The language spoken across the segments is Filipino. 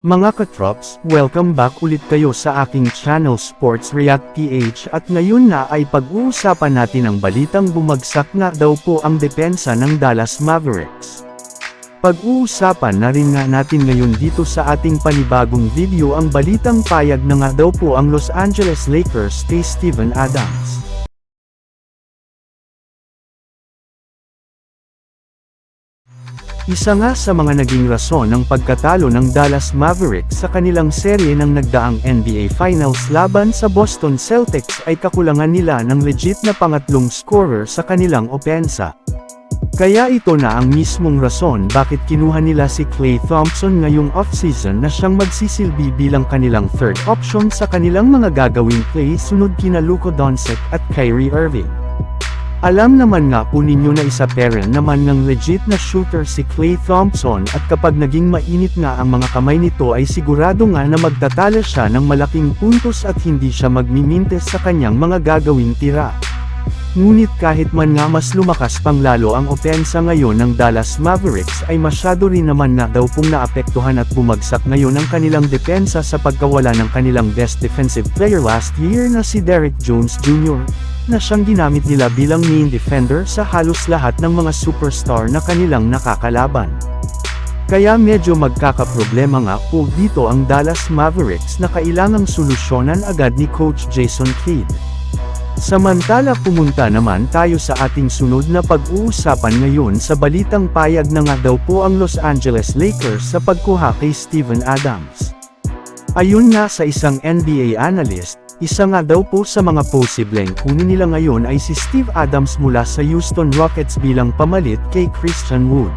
Mga katrops, welcome back ulit kayo sa aking channel Sports React PH at ngayon na ay pag-uusapan natin ang balitang bumagsak nga daw po ang depensa ng Dallas Mavericks. Pag-uusapan na rin nga natin ngayon dito sa ating panibagong video ang balitang payag na nga daw po ang Los Angeles Lakers kay Steven Adams. Isa nga sa mga naging rason ng pagkatalo ng Dallas Mavericks sa kanilang serye ng nagdaang NBA Finals laban sa Boston Celtics ay kakulangan nila ng legit na pangatlong scorer sa kanilang opensa. Kaya ito na ang mismong rason bakit kinuha nila si Klay Thompson ngayong offseason na siyang magsisilbi bilang kanilang third option sa kanilang mga gagawing play sunod kina Luka Doncic at Kyrie Irving. Alam naman nga po ninyo na isa peren naman ng legit na shooter si Klay Thompson at kapag naging mainit nga ang mga kamay nito ay sigurado nga na magtatala siya ng malaking puntos at hindi siya magmimintes sa kanyang mga gagawing tira. Ngunit kahit man nga mas lumakas pang lalo ang opensa ngayon ng Dallas Mavericks ay masyado rin naman na daw pong naapektuhan at bumagsak ngayon ang kanilang depensa sa pagkawala ng kanilang best defensive player last year na si Derrick Jones Jr na siyang ginamit nila bilang main defender sa halos lahat ng mga superstar na kanilang nakakalaban. Kaya medyo magkakaproblema nga po dito ang Dallas Mavericks na kailangang solusyonan agad ni Coach Jason Kidd. Samantala pumunta naman tayo sa ating sunod na pag-uusapan ngayon sa balitang payag na nga daw po ang Los Angeles Lakers sa pagkuha kay Steven Adams. Ayun nga sa isang NBA analyst, isa nga daw po sa mga posibleng kunin nila ngayon ay si Steve Adams mula sa Houston Rockets bilang pamalit kay Christian Wood.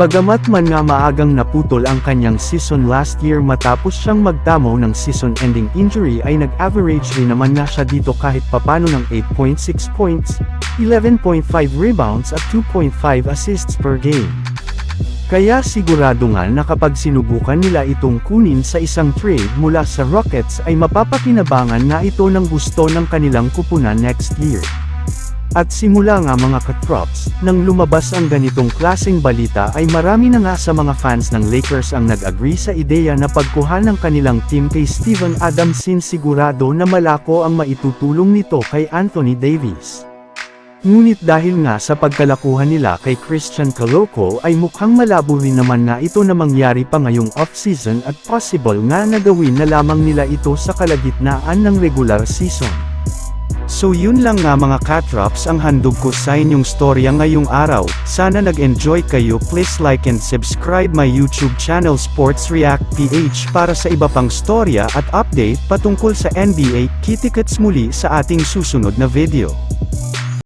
Bagamat man nga maagang naputol ang kanyang season last year matapos siyang magtamo ng season-ending injury ay nag-average rin naman nga siya dito kahit papano ng 8.6 points, 11.5 rebounds at 2.5 assists per game. Kaya sigurado nga na kapag sinubukan nila itong kunin sa isang trade mula sa Rockets ay mapapakinabangan nga ito ng gusto ng kanilang kupunan next year. At simula nga mga katrops, nang lumabas ang ganitong klaseng balita ay marami na nga sa mga fans ng Lakers ang nag-agree sa ideya na pagkuha ng kanilang team kay Steven Adams sin sigurado na malako ang maitutulong nito kay Anthony Davis. Ngunit dahil nga sa pagkalakuhan nila kay Christian Coloco ay mukhang malabo rin naman na ito na mangyari pa ngayong off-season at possible nga na gawin na lamang nila ito sa kalagitnaan ng regular season. So yun lang nga mga katrops ang handog ko sa inyong storya ngayong araw, sana nag-enjoy kayo please like and subscribe my YouTube channel Sports React PH para sa iba pang storya at update patungkol sa NBA, kitikets muli sa ating susunod na video.